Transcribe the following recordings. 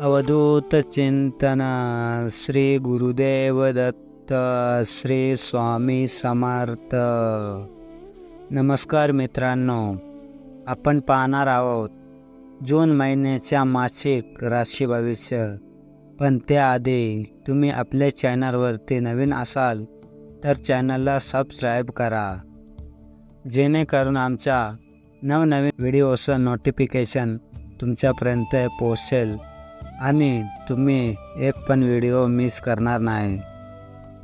अवधूत चिंतन श्री गुरुदेव दत्त श्री स्वामी समर्थ. नमस्कार मित्रांनो आपण पाहणार आहोत जून महिन्याच्या मासिक राशी भविष्य. पण त्याआधी तुम्ही आपल्या चॅनलवरती नवीन असाल तर चॅनलला सबस्क्राईब करा. जेणेकरून आमच्या नवनवीन व्हिडिओचं नोटिफिकेशन तुमच्यापर्यंत पोहोचेल. आणि तुम्ही एक पण व्हिडिओ मिस करणार नाही.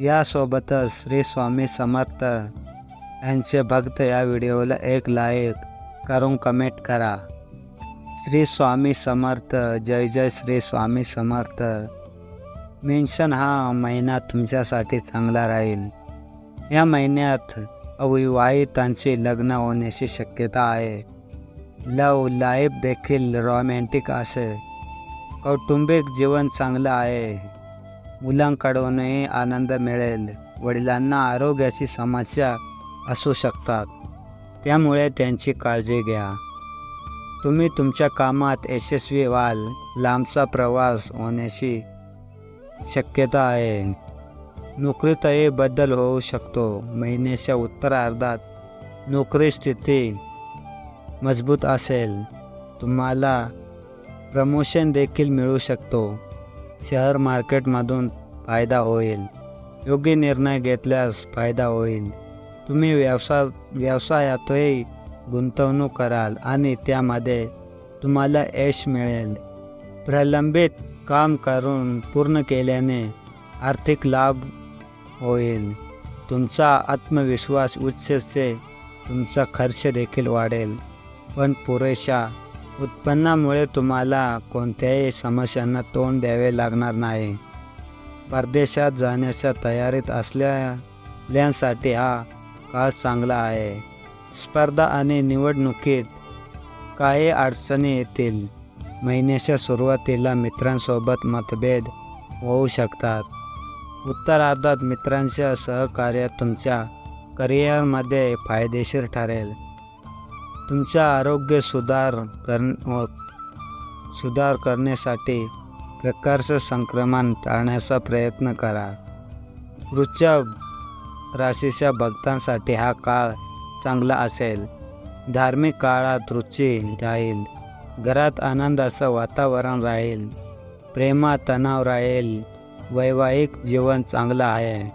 यासोबतच श्री स्वामी समर्थ यांचे भक्त या व्हिडिओला एक लाईक करून कमेंट करा. श्री स्वामी समर्थ जय जय श्री स्वामी समर्थ. मेन्शन हा महिना तुमच्यासाठी चांगला राहील. या महिन्यात अविवाहितांचे लग्न होण्याची शक्यता आहे. लव लाईफ देखील रोमॅन्टिक असे. कौटुंबिक जीवन चांगलं आहे. मुलांकडूनही आनंद मिळेल. वडिलांना आरोग्याची समस्या असू शकतात. त्यामुळे त्यांची काळजी घ्या. तुम्ही तुमच्या कामात यशस्वी व्हाल. लांबचा प्रवास होण्याची शक्यता आहे. नोकरीतही बदल होऊ शकतो. महिन्याच्या उत्तरार्धात नोकरी स्थिती मजबूत असेल. तुम्हाला प्रमोशन देखील मिळू शकतो. शेअर मार्केटमधून फायदा होईल. योग्य निर्णय घेतल्यास फायदा होईल. तुम्ही व्यवसाय व्यवसायातही गुंतवणूक कराल आणि त्यामध्ये तुम्हाला यश मिळेल. प्रलंबित काम करून पूर्ण केल्याने आर्थिक लाभ होईल. तुमचा आत्मविश्वास उच्चचे तुमचा खर्च देखील वाढेल. पण पुरेशा उत्पन्नामुळे तुम्हाला कोणत्याही समस्यांना तोंड द्यावे लागणार नाही. परदेशात जाण्याच्या तयारीत असलेल्यांसाठी हा काळ चांगला आहे. स्पर्धा आणि निवडणुकीत काही अडचणी येतील. महिन्याच्या सुरुवातीला मित्रांसोबत मतभेद होऊ शकतात. उत्तरार्धात मित्रांच्या सहकार्यात तुमच्या करिअरमध्ये फायदेशीर ठरेल. तुमचा आरोग्य सुधार कर सुधार करण्यासाठी प्रकारचं संक्रमण टाळण्याचा प्रयत्न करा. वृश्चिक राशीच्या भक्तांसाठी हा काळ चांगला असेल. धार्मिक काळात रुची राहील. घरात आनंदाचं वातावरण राहील. प्रेमात तणाव राहील. वैवाहिक जीवन चांगलं आहे.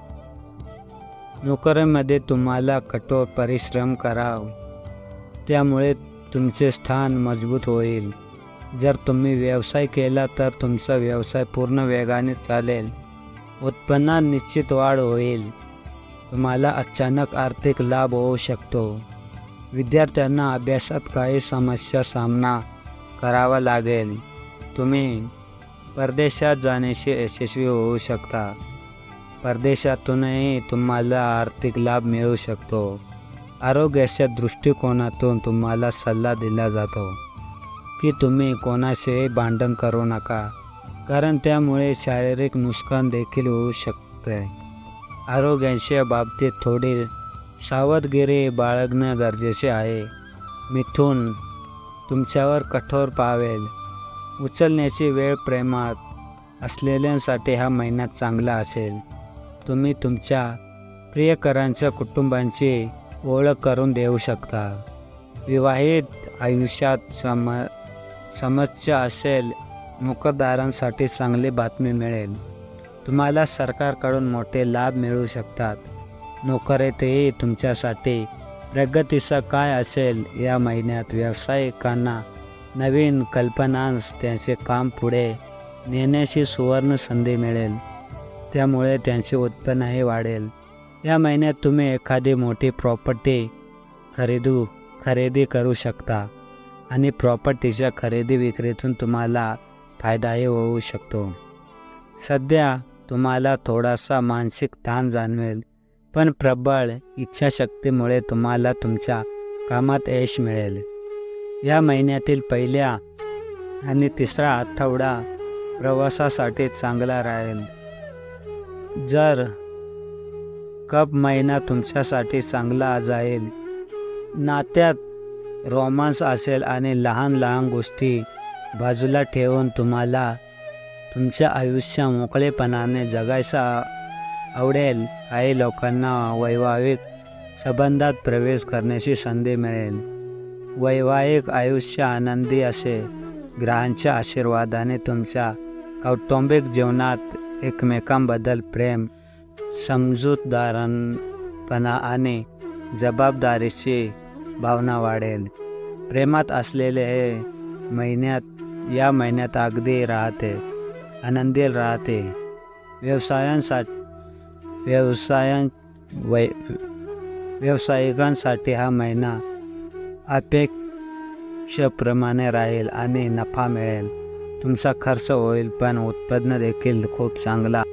नोकरीमध्ये तुम्हाला कठोर परिश्रम करावं. त्यामुळे तुमचे स्थान मजबूत होईल. जर तुम्ही व्यवसाय केला तर तुमचा व्यवसाय पूर्ण वेगाने चालेल. उत्पन्नात निश्चित वाढ होईल. तुम्हाला अचानक आर्थिक लाभ होऊ शकतो. विद्यार्थ्यांना अभ्यासात काही समस्या सामना करावा लागेल. तुम्ही परदेशात जाण्याशी यशस्वी होऊ शकता. परदेशातूनही तुम्हाला आर्थिक लाभ मिळू शकतो. आरोग्याच्या दृष्टिकोनातून तुम्हाला सल्ला दिला जातो की तुम्ही कोणाशीही भांडण करू नका कारण त्यामुळे शारीरिक नुकसान देखील होऊ शकते. आरोग्याच्या बाबतीत थोडी सावधगिरी बाळगणं गरजेचे आहे. मिथून तुमच्यावर कठोर पावेल. उचलण्याची वेळ प्रेमात असलेल्यांसाठी हा महिना चांगला असेल. तुम्ही तुमच्या प्रियकरांच्या कुटुंबांची ओळख करून देऊ शकता. विवाहित आयुष्यात सम समस्या असेल नोकरदारांसाठी चांगली बातमी मिळेल. तुम्हाला सरकारकडून मोठे लाभ मिळू शकतात. नोकरीतही तुमच्यासाठी प्रगतीचा काय असेल या महिन्यात व्यावसायिकांना नवीन कल्पनांस त्यांचे काम पुढे नेण्याची सुवर्ण संधी मिळेल. त्यामुळे त्यांचे उत्पन्नही वाढेल. या महिन्यात तुम्ही एखादी मोठी प्रॉपर्टी खरेदू खरेदी करू शकता आणि प्रॉपर्टीच्या खरेदी विक्रीतून तुम्हाला फायदाही होऊ शकतो. सध्या तुम्हाला थोडासा मानसिक ताण जाणवेल पण प्रबळ इच्छाशक्तीमुळे तुम्हाला तुमच्या कामात यश मिळेल. या महिन्यातील पहिल्या आणि तिसरा आठवडा प्रवासासाठी चांगला राहील. जर कप महिना तुमच्यासाठी चांगला जाईल. नात्यात रोमांस असेल आणि लहान लहान गोष्टी बाजूला ठेवून तुम्हाला तुमच्या आयुष्य मोकळेपणाने जगायचा आवडेल. काही लोकांना वैवाहिक संबंधात प्रवेश करण्याची संधी मिळेल. वैवाहिक आयुष्य आनंदी असेल ग्रहांच्या आशीर्वादाने तुमच्या कौटुंबिक जीवनात एकमेकांबद्दल प्रेम समजूतदारांपणा आणि जबाबदारीची भावना वाढेल. प्रेमात असलेले हे महिन्यात या महिन्यात अगदी राहते आनंदी राहते. व्यवसायांसाठी व्यवसायां वै व्यावसायिकांसाठी हा महिना अपेक्षेप्रमाणे राहील आणि नफा मिळेल. तुमचा खर्च होईल पण उत्पन्न देखील खूप चांगला